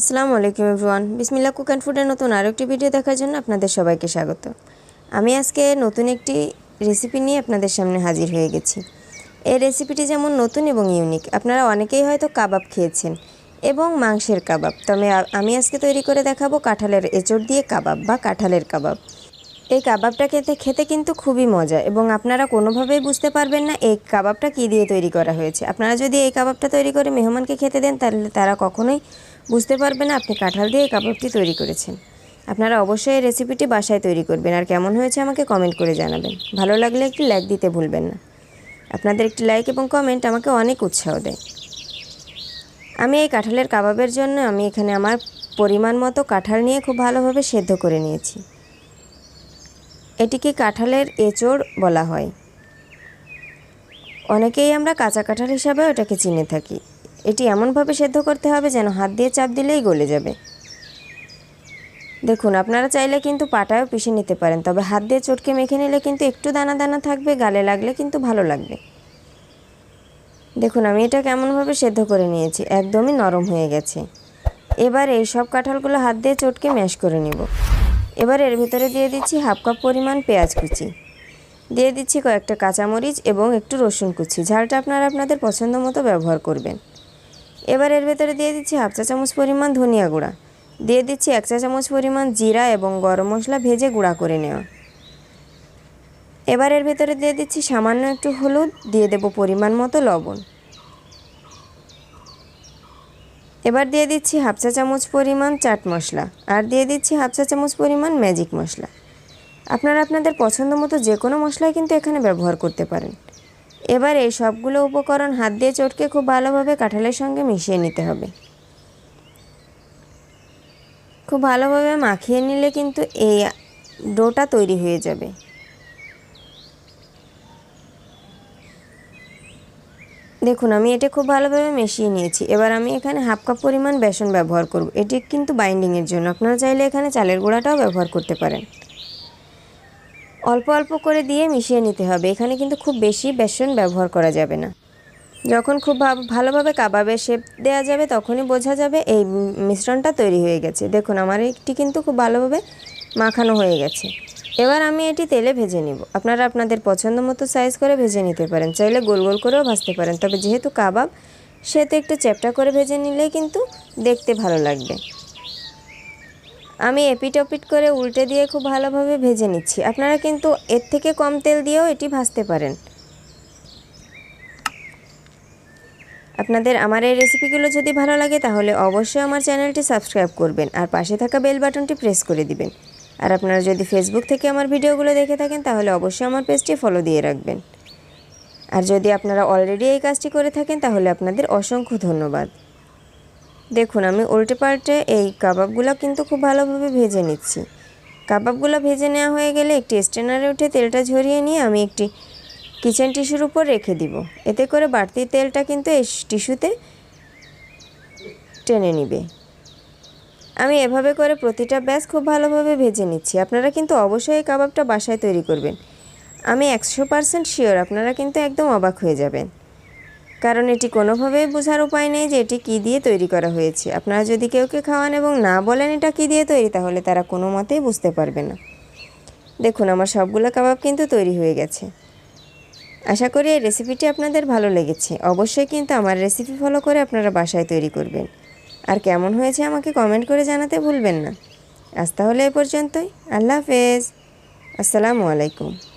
আসসালামু আলাইকুম everyone. Bismillah cook and ফুডের নতুন আরও একটি ভিডিও দেখার জন্য আপনাদের সবাইকে স্বাগত। আমি আজকে নতুন একটি রেসিপি নিয়ে আপনাদের সামনে হাজির হয়ে গেছি। এই রেসিপিটি যেমন নতুন এবং ইউনিক, আপনারা অনেকেই হয়তো কাবাব খেয়েছেন এবং মাংসের কাবাব। তবে আমি আজকে তৈরি করে দেখাবো কাঁঠালের এঁচড় দিয়ে কাবাব বা কাঁঠালের কাবাব। এই কাবাবটা খেতে খেতে কিন্তু খুবই মজা এবং আপনারা কোনোভাবেই বুঝতে পারবেন না এই কাবাবটা কী দিয়ে তৈরি করা হয়েছে। আপনারা যদি এই কাবাবটা তৈরি করে মেহমানকে খেতে দেন, তাহলে তারা কখনোই বুঝতে পারবে না, আপনি কাঁঠাল দিয়ে এই কাবাবটি তৈরি করেছেন। আপনারা অবশ্যই এই রেসিপিটি বাসায় তৈরি করবেন আর কেমন হয়েছে আমাকে কমেন্ট করে জানাবেন। ভালো লাগলে একটি লাইক দিতে ভুলবেন না। আপনাদের একটি লাইক এবং কমেন্ট আমাকে অনেক উৎসাহ দেয়। আমি এই কাঁঠালের কাবাবের জন্য আমি এখানে আমার পরিমাণ মতো কাঁঠাল নিয়ে খুব ভালোভাবে সেদ্ধ করে নিয়েছি। এটিকে কাঁঠালের এঁচড় বলা হয়। অনেকেই আমরা কাঁচা কাঁঠাল হিসাবে ওটাকে চিনে থাকি। এটি এমনভাবে সেদ্ধ করতে হবে যেন হাত দিয়ে চাপ দিলেই গলে যাবে। দেখুন, আপনারা চাইলে কিন্তু পাটায়ও পিষে নিতে পারেন, তবে হাত দিয়ে চটকে মেখে নিলে কিন্তু একটু দানা দানা থাকবে, গালে লাগলে কিন্তু ভালো লাগবে। দেখুন, আমি এটা কেমনভাবে সেদ্ধ করে নিয়েছি, একদমই নরম হয়ে গেছে। এবার এই সব কাঁঠালগুলো হাত দিয়ে চটকে ম্যাশ করে নেব। এবার এর ভিতরে দিয়ে দিচ্ছি হাফ কাপ পরিমাণ পেঁয়াজ কুচি। দিয়ে দিচ্ছি কয়েকটা কাঁচামরিচ এবং একটু রসুন কুচি, ঝালটা আপনারা আপনাদের পছন্দ মতো ব্যবহার করবেন। এবার এর ভেতরে দিয়ে দিচ্ছি হাফ চা চামচ পরিমাণ ধনিয়া গুঁড়া। দিয়ে দিচ্ছি এক চা চামচ পরিমাণ জিরা এবং গরম মশলা ভেজে গুঁড়া করে নেওয়া। এবার এর ভেতরে দিয়ে দিচ্ছি সামান্য একটু হলুদ, দিয়ে দেব পরিমাণ মতো লবণ। এবার দিয়ে দিচ্ছি হাফ চা চামচ পরিমাণ চাট মশলা আর দিয়ে দিচ্ছি হাফ চা চামচ পরিমাণ ম্যাজিক মশলা। আপনারা আপনাদের পছন্দ মতো যে কোনো মশলাই কিন্তু এখানে ব্যবহার করতে পারেন। এবার এই সবগুলো উপকরণ হাত দিয়ে চটকে খুব ভালোভাবে কাঁঠালের সঙ্গে মিশিয়ে নিতে হবে। খুব ভালোভাবে মাখিয়ে নিলে কিন্তু এই ডোটা তৈরি হয়ে যাবে। দেখুন, আমি এটা খুব ভালোভাবে মিশিয়ে নিয়েছি। এবার আমি এখানে হাফ কাপ পরিমাণ বেসন ব্যবহার করব। এটি কিন্তু বাইন্ডিংয়ের জন্য। আপনারা চাইলে এখানে চালের গুঁড়াটাও ব্যবহার করতে পারেন। অল্প অল্প করে দিয়ে মিশিয়ে নিতে হবে। এখানে কিন্তু খুব বেশি বেসন ব্যবহার করা যাবে না। যখন খুব ভাব- ভালোভাবে কাবাবের শেপ দেওয়া যাবে, তখনই বোঝা যাবে এই মিশ্রণটা তৈরি হয়ে গেছে। দেখুন, আমার এটি কিন্তু খুব ভালোভাবে মাখানো হয়ে গেছে। এবার আমি এটি তেলে ভেজে নিব। আপনারা আপনাদের পছন্দ মতো সাইজ করে ভেজে নিতে পারেন। চাইলে গোল গোল করেও ভাজতে পারেন। তবে যেহেতু কাবাব, সেহেতু একটু চ্যাপটা করে ভেজে নিলেই কিন্তু দেখতে ভালো লাগবে। আমি এপিট ওপিট করে উল্টে দিয়ে খুব ভালোভাবে ভেজে নিচ্ছি। আপনারা কিন্তু এর থেকে কম তেল দিয়েও এটি ভাজতে পারেন। আপনাদের আমার এই রেসিপিগুলো যদি ভালো লাগে তাহলে অবশ্যই আমার চ্যানেলটি সাবস্ক্রাইব করবেন আর পাশে থাকা বেল বাটনটি প্রেস করে দিবেন। আর আপনারা যদি ফেসবুক থেকে আমার ভিডিওগুলো দেখে থাকেন তাহলে অবশ্যই আমার পেজটি ফলো দিয়ে রাখবেন। আর যদি আপনারা অলরেডি এই কাজটি করে থাকেন তাহলে আপনাদের অসংখ্য ধন্যবাদ। দেখুন, আমি উল্টে পাল্টে এই কাবাবগুলো কিন্তু খুব ভালোভাবে ভেজে নিচ্ছি। কাবাবগুলো ভেজে নেওয়া হয়ে গেলে একটি স্ট্রেনারে উঠে তেলটা ঝরিয়ে নিয়ে আমি একটি কিচেন টিস্যুর উপর রেখে দিব। এতে করে বাড়তি তেলটা কিন্তু এই টিস্যুতে টেনে নিবে। আমি এভাবে করে প্রতিটা ব্যাস খুব ভালোভাবে ভেজে নিচ্ছি। আপনারা কিন্তু অবশ্যই এই কাবাবটা বাসায় তৈরি করবেন। আমি একশো পারসেন্ট শিওর আপনারা কিন্তু একদম অবাক হয়ে যাবেন। কারণ এটি কোনোভাবেই বোঝার উপায় নেই যে এটি কী দিয়ে তৈরি করা হয়েছে। আপনারা যদি কেউকে খাওয়ান এবং না বলেন এটা কী দিয়ে তৈরি, তাহলে তারা কোনো মতেই বুঝতে পারবে না। দেখুন, আমার সবগুলো কাবাব কিন্তু তৈরি হয়ে গেছে। আশা করি এই রেসিপিটি আপনাদের ভালো লেগেছে। অবশ্যই কিন্তু আমার রেসিপি ফলো করে আপনারা বাসায় তৈরি করবেন। আর কেমন হয়েছে আমাকে কমেন্ট করে জানাতে ভুলবেন না। আজ তাহলে এ পর্যন্তই। আল্লাহ হাফেজ। আসসালামু আলাইকুম।